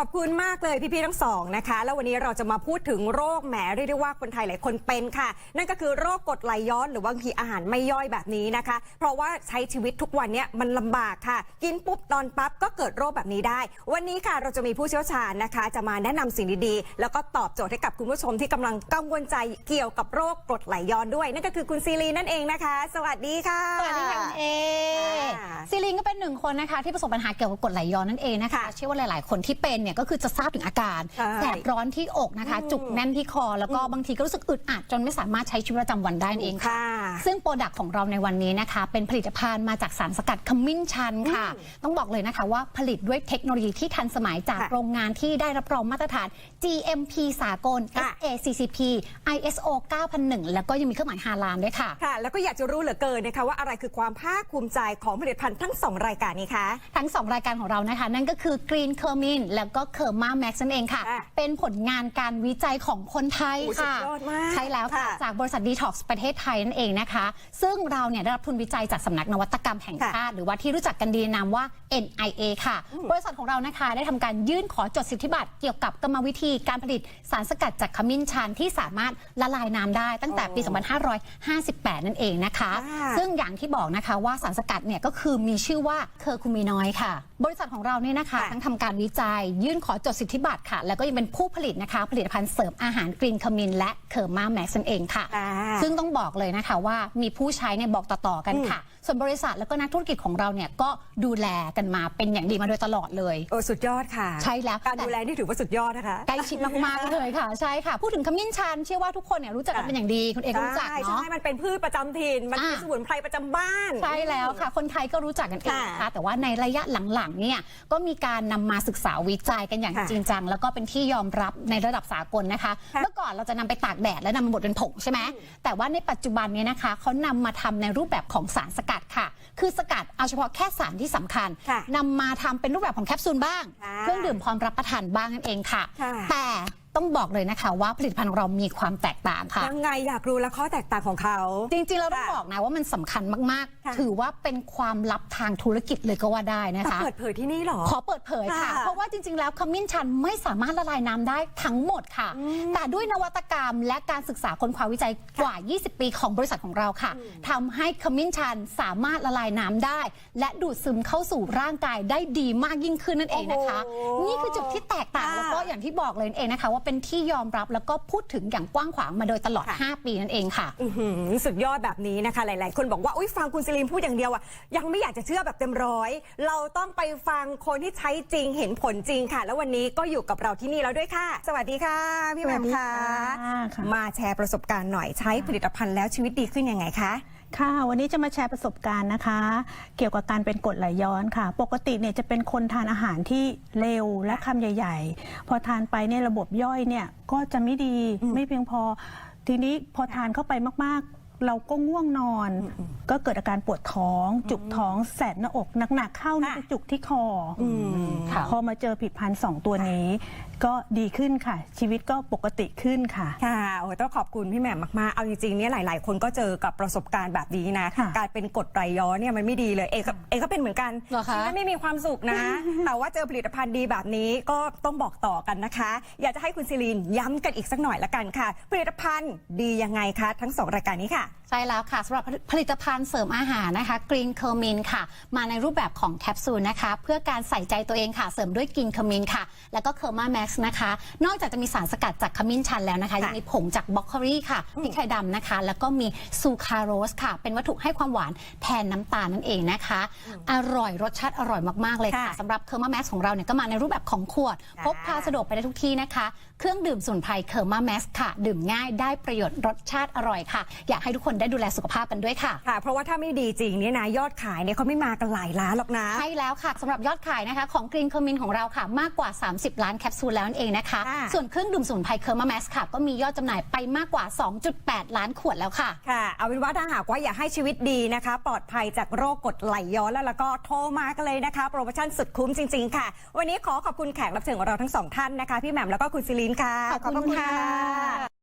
อบคุณมากเลยพี่ๆทั้งสองนะคะ แล้ววันนี้เราจะมาพูดถึงโรคแหมเรียกได้ว่าคนไทยหลายคนเป็นค่ะ นั่นก็คือโรคกรดไหลย้อนหรือว่าบางทีอาหารไม่ย่อยแบบนี้นะคะ เพราะว่าใช้ชีวิตทุกวันเนี้ยมันลำบากค่ะ กินปุ๊บนอนปั๊บก็เกิดโรคแบบนี้ได้ วันนี้ค่ะเราจะมีผู้เชี่ยวชาญนะคะ จะมาแนะนำสิ่งดีๆ แล้วก็ตอบโจทย์ให้กับคุณผู้ชมที่กำลังกังวลใจเกี่ยวกับโรคกรดไหลย้อนด้วย นั่นก็คือคุณซีรีนั่นเองนะคะ สวัสดีค่ะ สวัสดีค่ะคุณเอค่ะ ซีลินก็เป็นหนึ่งคนนะคะ ที่ประสบปัญหาเกี่ยวกับกรดไหลย้อนนั่นเองนะคะค่ะเชื่อว่าหลาย ๆ คนที่เป็นเนี่ยก็คือจะทราบถึงอาการใช่ แสบร้อนที่อกนะคะ จุกแน่นที่คอ แล้วก็บางทีก็รู้สึกอึดอัดจนไม่สามารถใช้ชีวิตประจำวันได้นั่นเองค่ะ ค่ะ ซึ่งโปรดักต์ของเราในวันนี้นะคะ เป็นผลิตภัณฑ์มาจากสารสกัดขมิ้นชันค่ะ ต้องบอกเลยนะคะว่าผลิตด้วยเทคโนโลยีที่ทันสมัยจากค่ะโรงงานที่ได้รับรองมาตรฐาน GMP สากล ค่ะ SACCP ISO 9001 แล้วก็ยังมีเครื่องหมายฮาลาลด้วยค่ะ ค่ะ แล้วก็อยากจะรู้เหลือเกินนะคะว่าอะไรคือความภาคภูมิใจของผลิตภัณฑ์ทั้งสองรายการนี้คะ ทั้ง 2 รายการของเรานะคะ นั่นก็คือ Green c e r m i n แล้วก็ k e r m a Max นั่นเองค่ะ ค่ะเป็นผลงานการวิจัยของคนไทยโอ้สุดค่ะยอดมากใช่แล้วค่ะ ค่ะจากบริษัท Detox ประเทศไทยนั่นเองนะคะ ซึ่งเราเนี่ยได้รับทุนวิจัยจากสำนักนวัตกรรมแห่งค่ะชาติ หรือว่าที่รู้จักกันดีในนามว่า NIA ค่ะ บริษัทของเรานะคะได้ทำการยื่นขอจดสิทธิบัตรเกี่ยวกับกรรมวิธีการผลิตสารสกัดจากขมิ้นชันที่สามารถละลายน้ำได้ตั้งแต่ปี 2558 นั่นเองนะคะค่ะซึ่งอย่างที่บอกนะคะว่าสารสกัดเนี่ยก็คือมีชื่อว่าเคอร์คูมินอยด์ค่ะ บริษัทของเราเนี่ยนะคะค่ะทั้งทำการวิจัย ยื่นขอจดสิทธิบัตรค่ะ แล้วก็ยังเป็นผู้ผลิตนะคะผลิตภัณฑ์เสริมอาหารกรีนคามินและเคอร์มาแม็กซ์นั่นเองค่ะค่ะ ซึ่งต้องบอกเลยนะคะว่ามีผู้ใช้เนี่ยบอกต่อๆกันค่ะ ส่วนบริษัทแล้วก็นักธุรกิจของเราเนี่ยก็ดูแลกันมาเป็นอย่างดีมาโดยตลอดเลยเออสุดยอดค่ะ ใช่แล้วการดูแลนี่ถือว่าสุดยอดนะคะใกล้ชิดมากๆเลยค่ะ ใช่ค่ะ พูดถึงขมิ้นชันเชื่อว่าทุกคนเนี่ยรู้จักกันเป็นอย่างดีคุณเอกก็รู้จักใช่เนาะใช่มันเป็นพืชประจำถิ่นมันเป็นอ่าสมุนไพรประจำบ้านใช่แล้วค่ะ คนไทยก็รู้จักกันเองนะค่ะคะแต่ว่าในระยะหลังๆเนี่ยก็มีการนำมาศึกษาวิจัยกันอย่างค่ะจริงจัง แล้วก็เป็นที่ยอมรับในระดับสากลนะคะค่ะเมื่อก่อนเราจะนำไปตากแดดและนำมาบดเป็นผงใช่ไหมแต่ว่าในปัจจุบันเนี่ยนะคะเขานำมาทำในรูปแบบของสารสกัดค่ะ คือสกัดเอาเฉพาะแค่สารที่สำคัญค่ะนำมาทำเป็นรูปแบบของแคปซูลบ้างค่ะเครื่องดื่มพร้อมรับประทานบ้างนั่นเองค่ะค่ะแต่ ต้องบอกเลยนะคะว่าผลิตภัณฑ์ของเรามีความแตกต่างค่ะ ยังไงอยากรู้แล้วข้อแตกต่างของเขา จริงๆ เราต้องค่ะบอกนะว่ามันสำคัญมากค่ะ ๆ ถือว่าเป็นความลับทางธุรกิจเลยก็ว่าได้นะแต่คะ เปิดเผยที่นี่เหรอ ขอเปิดเผยค่ะ ค่ะเพราะว่าจริง ๆ แล้วขมิ้นชันไม่สามารถละลายน้ำได้ทั้งหมดค่ะ แต่ด้วยนวัตกรรมและการศึกษาค้นคว้าวิจัยกว่า 20 ปีของบริษัทของเราค่ะทำให้ขมิ้นชันสามารถละลายน้ำได้ และดูดซึมเข้าสู่ร่างกายได้ดีมากยิ่งขึ้นนั่นเองนะคะ โอ้โหนี่คือจุดที่แตกต่างค่ะ แล้วก็อย่างที่บอกเลยนั่นเองนะคะว่าเป็นที่ยอมรับแล้วก็พูดถึงอย่างกว้างขวางมาโดยตลอดค่ะ5ปีนั่นเองค่ะอื้อหือสุดยอดแบบนี้นะคะ หลาย ๆ คนบอกว่าอุ้ยฟังคุณซิลินพูดอย่างเดียวอะยังไม่อยากจะเชื่อแบบเต็มร้อย เราต้องไปฟังคนที่ใช้จริงเห็นผลจริงค่ะ แล้ววันนี้ก็อยู่กับเราที่นี่แล้วด้วยค่ะ สวัสดีค่ะ พี่แหม่มสวัสดีค่ะค่ะ มาแชร์ประสบการณ์หน่อยใช้ผลิตภัณฑ์แล้วชีวิตดีขึ้นยังไงคะ ค่ะวันนี้จะมาแชร์ประสบการณ์นะคะ เกี่ยวกับการเป็นกรดไหลย้อนค่ะ ปกติเนี่ยจะเป็นคนทานอาหารที่เร็วและคำใหญ่ ๆ พอทานไปเนี่ยระบบย่อยเนี่ยก็จะไม่ดีไม่เพียงพอ ทีนี้พอทานเข้าไปมากๆ เราก็ง่วงนอน ก็เกิดอาการปวดท้อง จุกท้องแสบหน้าอกหนักๆเข้านี่ค่ะจะจุกที่คออมค่ะพอมาเจอผลิดพันธ์สองตัวนี้ ก็ดีขึ้นค่ะ ชีวิตก็ปกติขึ้นค่ะ ค่ะโอ้โหต้องขอบคุณพี่แหม่มมากๆ เอาจริงๆเนี่ยหลาย ๆ คนก็เจอกับประสบการณ์แบบนี้นะ ค่ะการเป็นกรดไหลย้อนเนี่ยมันไม่ดีเลย เอกก็เอกก็เป็นเหมือนกันเหรอคะชีวิตไม่มีความสุขนะ แต่ว่าเจอผลิตภัณฑ์ดีแบบนี้ก็ต้องบอกต่อกันนะคะ อยากจะให้คุณซิลีนย้ำกันอีกสักหน่อยละกันค่ะ ผลิตภัณฑ์ดียังไงคะทั้งสองรายการนี้ค่ะ back. ใช่แล้วค่ะสำหรับผลิตภัณฑ์เสริมอาหารนะคะ Green c e r m i n ค่ะ มาในรูปแบบของแคปซูลนะคะ เพื่อการใส่ใจตัวเองค่ะ เสริมด้วย Green c e r m i n ค่ะ แล้วก็ k e r m a Max นะคะ นอกจากจะมีสารสกัดจากขมิ้นชันแล้วนะคะค่ะยังมีผงจากบล็อกโคลีค่ะพริกไทยดำนะคะ แล้วก็มีซูคราโรสค่ะ เป็นวัตถุให้ความหวานแทนน้ำตาลนั่นเองนะคะ อร่อยรสชาติอร่อยมากๆเลยค่ะค่ะสำหรับ k e r m a Max ของเราเนี่ยก็มาในรูปแบบของขวดค่ะพกพาสะดวกไปได้ทุกที่นะคะ เครื่องดื่มสมุนไพร k e r m a Max ค่ะ ดื่มง่ายได้ประโยชน์รสชาติอร่อยค่ะ อยากให้ทุกคนได้ดูแลสุขภาพกันด้วยค่ะ ค่ะ เพราะว่าถ้าไม่ดีจริงเนี่ยนะยอดขายเนี่ยเขาไม่มากันหลายล้านหรอกนะ ใช่แล้วค่ะสำหรับยอดขายนะคะของ Green c o m i n ของเราค่ะ มากกว่า 30 ล้านแคปซูลแล้วนั่นเองนะคะ ค่ะ ส่วนเครื่องดื่มสมุนไพรเคอร์มาแมสค่ะ ก็มียอดจำหน่ายไปมากกว่า 2.8 ล้านขวดแล้วค่ะ ค่ะ เอาเป็นว่าถ้าหากว่าอยากให้ชีวิตดีนะคะ ปลอดภัยจากโรคกรดไหลย้อนแล้วแล้วก็โทรมากันเลยนะคะ โปรโมชั่นสุดคุ้มจริง ๆ ค่ะ วันนี้ขอขอบคุณแขกรับเชิญของเราทั้งสองท่านนะคะ พี่แหม่มแล้วก็คุณซิลินค่ะ ขอบคุณค่ะ